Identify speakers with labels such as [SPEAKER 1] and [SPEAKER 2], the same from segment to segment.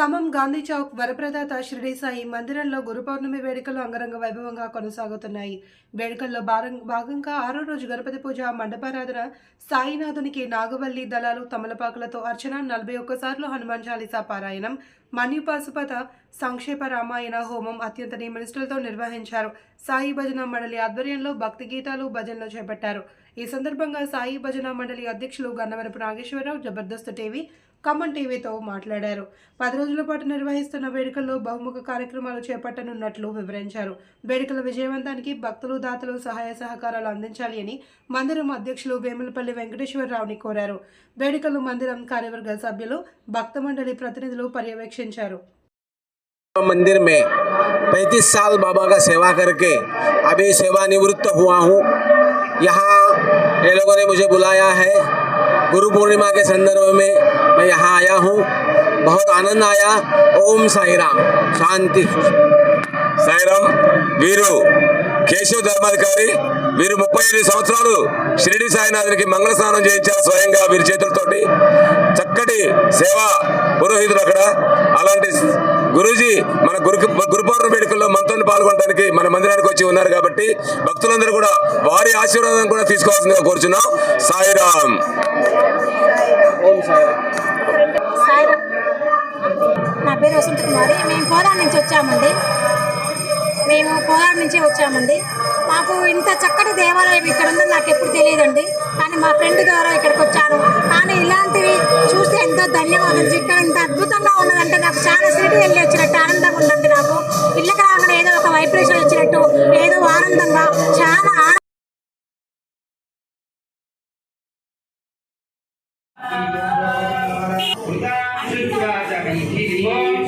[SPEAKER 1] ఖమ్మం గాంధీ చౌక్ వరప్రదాత షిరిడి సాయి మందిరంలో గురు పౌర్ణమి వేడుకలు అంగరంగ వైభవంగా కొనసాగుతున్నాయి. వేడుకల్లో భారం- భాగంగా ఆరో రోజు గణపతి పూజ మండపారాధన సాయినాథునికి నాగవల్లి దళాలు తమలపాకులతో అర్చన నలభై ఒక్కసార్లు హనుమాన్ చాలీసా పారాయణం మన్యుపాసుపత సంక్షేప రామాయణ హోమం అత్యంత నియమనిష్టలతో నిర్వహించారు. సాయి భజన మండలి ఆధ్వర్యంలో భక్తి గీతాలు భజనలు చేపట్టారు. ఈ సందర్భంగా సాయి భజన మండలి అధ్యక్షులు గన్నవరపు నాగేశ్వరరావు జబర్దస్త్ టీవీ ఖమ్మం టీవీతో మాట్లాడారు పది రోజుల పాటు నిర్వహిస్తున్న వేడుకల్లో బహుముఖ కార్యక్రమాలు చేపట్టనున్నట్లు వివరించారు వేడుకల విజయవంతానికి భక్తులు దాతలు సహాయ సహకారాలు అందించాలి అని మందిరం అధ్యక్షులు వేములపల్లి వెంకటేశ్వరరావుని కోరారు వేడుకలు మందిరం కార్యవర్గ సభ్యులు భక్త మండలి ప్రతినిధులు పర్యవేక్షించారు
[SPEAKER 2] मंदिर में 35 साल बाबा का सेवा करके अभी सेवानिवृत्त हुआ हूँ यहाँ ये लोगों ने मुझे बुलाया है गुरु पूर्णिमा के संदर्भ में मैं यहाँ आया हूँ बहुत आनंद आया ओम साई राम शांति సాయిరామ్ వీరు కేశవ ధర్మాధికారి వీరు ముప్పై ఐదు సంవత్సరాలు షిరిడి సాయినాథునికి మంగళ స్నానం చేయించారు స్వయంగా వీరి చేతులతోటి చక్కటి సేవా పురోహితుడు అక్కడ అలాంటి గురూజీ మన గురు గురు పౌర్ణమి వేడుకల్లో మనతో పాల్గొనడానికి మన మందిరానికి వచ్చి ఉన్నారు కాబట్టి భక్తులందరూ కూడా వారి ఆశీర్వాదం కూడా తీసుకోవాల్సిందిగా కోరుచున్నాం సాయిరామ్
[SPEAKER 3] మేము కోలార్ నుంచి వచ్చామండి. మాకు ఇంత చక్కటి దేవాలయం ఇక్కడ ఉందని నాకు ఎప్పుడు తెలియదండి. కానీ మా ఫ్రెండ్ ద్వారా ఇక్కడికి వచ్చాను. కానీ ఇలాంటివి చూస్తే ఎంతో ధన్యవాదాలు ఇక్కడ ఇంత అద్భుతంగా ఉన్నదంటే నాకు చాలా సిటీ వెళ్ళి వచ్చినట్టు ఆనందంగా ఉందండి నాకు. ఇళ్ళకి రాగానే ఏదో ఒక వైబ్రేషన్ వచ్చినట్టు ఏదో ఆనందంగా చాలా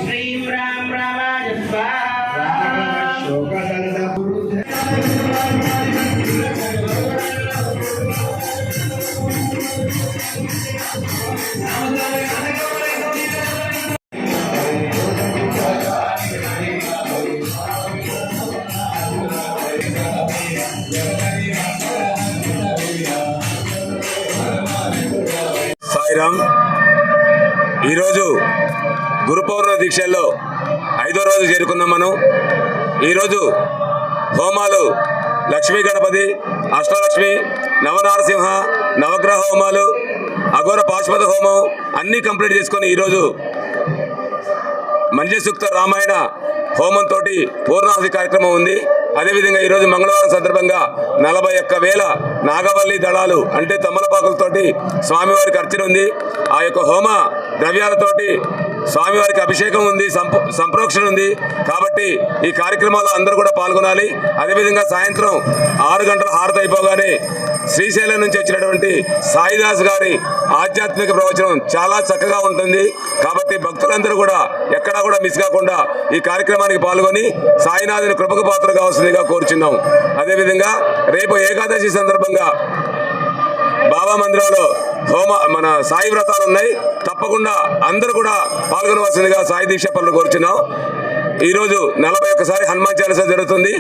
[SPEAKER 4] శ్రీం రామాయ
[SPEAKER 2] సాయిరామ్ ఈరోజు గురు పౌర్ణ దీక్షల్లో ఐదో రోజు చేరుకున్నాం మనం ఈరోజు హోమాలు లక్ష్మీ గణపతి అష్టలక్ష్మి నవనారసింహ నవగ్రహ హోమాలు అఘోర పాశుపత హోమం అన్నీ కంప్లీట్ చేసుకొని ఈరోజు మంజసూక్త రామాయణ హోమంతో పూర్ణాహుతి కార్యక్రమం ఉంది. అదేవిధంగా ఈరోజు మంగళవారం సందర్భంగా నలభై ఒక్క వేల నాగవల్లి దళాలు అంటే తమలపాకులతోటి స్వామివారికి అర్చన ఉంది. ఆ యొక్క హోమ ద్రవ్యాలతోటి స్వామివారికి అభిషేకం ఉంది సంప సంప్రోక్షణ ఉంది. కాబట్టి ఈ కార్యక్రమాల్లో అందరూ కూడా పాల్గొనాలి. అదేవిధంగా సాయంత్రం ఆరు గంటల హారత అయిపోగానే శ్రీశైలం నుంచి వచ్చినటువంటి సాయిదాస్ గారి ఆధ్యాత్మిక ప్రవచనం చాలా చక్కగా ఉంటుంది. కాబట్టి భక్తులందరూ కూడా ఎక్కడా కూడా మిస్ కాకుండా ఈ కార్యక్రమానికి పాల్గొని సాయినాథుని కృపకు పాత్ర కావాల్సిందిగా కోరుచున్నాం. అదేవిధంగా రేపు ఏకాదశి సందర్భంగా బాబా మందిరంలో హోమ మన సాయి వ్రతాలు ఉన్నాయి. తప్పకుండా అందరూ కూడా పాల్గొనవలసిందిగా సాయి దీక్ష పనులు కోరుచున్నాం. ఈరోజు నలభై ఒక్కసారి హనుమాన్ చాలీసా జరుగుతుంది.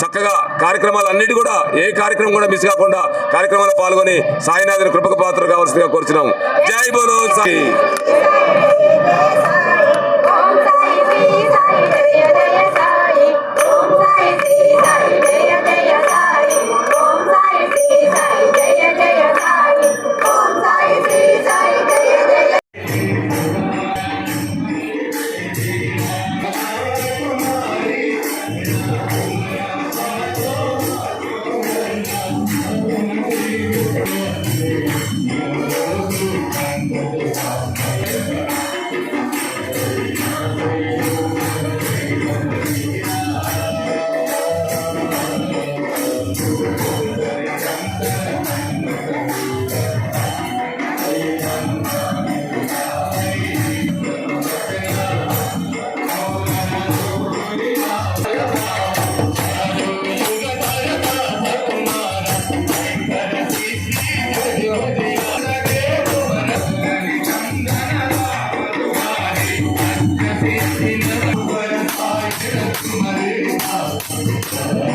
[SPEAKER 2] చక్కగా కార్యక్రమాలు అన్నిటి కూడా ఏ కార్యక్రమం కూడా మిస్ కాకుండా కార్యక్రమాల్లో పాల్గొని సాయినాథుని కృపకు పాత్ర కావాల్సిందిగా కోరుచున్నాం. జై బోలో సాయి.
[SPEAKER 5] సాయి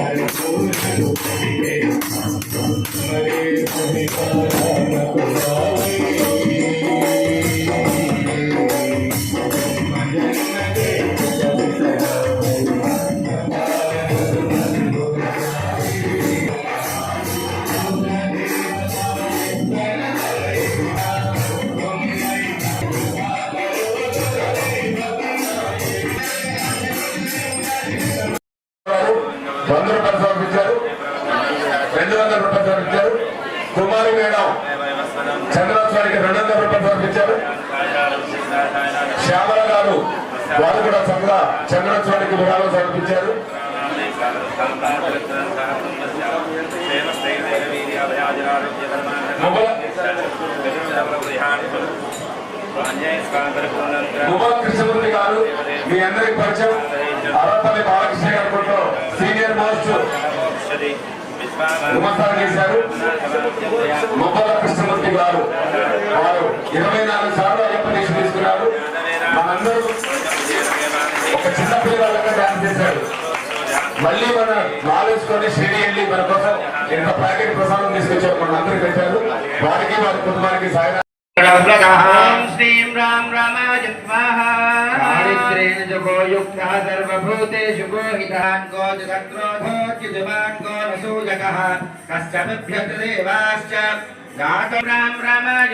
[SPEAKER 5] Hare Hare ఇచ్చారు రెండు వందల రూపాయలు వరకు కుమారి మేడం చంద్రోత్సవానికి రెండు వందల రూపాయలు వరకు శ్యామల
[SPEAKER 6] గారు వారు కూడా చక్కగా చంద్రోత్సవానికి గారికి విరాళం సమర్పించారు మీ అందరికి పరిచయం. అరపల్లి విమర్శలు చేశారు. ముబ్బల కృష్ణమూర్తి గారు. వారు ఇరవై నాలుగు సార్లు అయ్యప్ప దీక్ష తీసుకున్నారు. మనందరూ ఒక చిన్న పిల్లలగా డాన్స్ చేశారు. మళ్ళీ మన నాలేసుకొని శ్రేణి వెళ్ళి మన కోసం ఇంత ప్యాకెట్ ప్రసాదం తీసుకొచ్చారు. మన అందరికి పెట్టారు. వారికి వారి కుటుంబానికి సాయం
[SPEAKER 4] सर्वभूतेषु गोहितान् गोजरत्नोभोज्युजवान् गोनसूयकः
[SPEAKER 5] कश्चमिभ्यत देवाश्च गातरां रामाय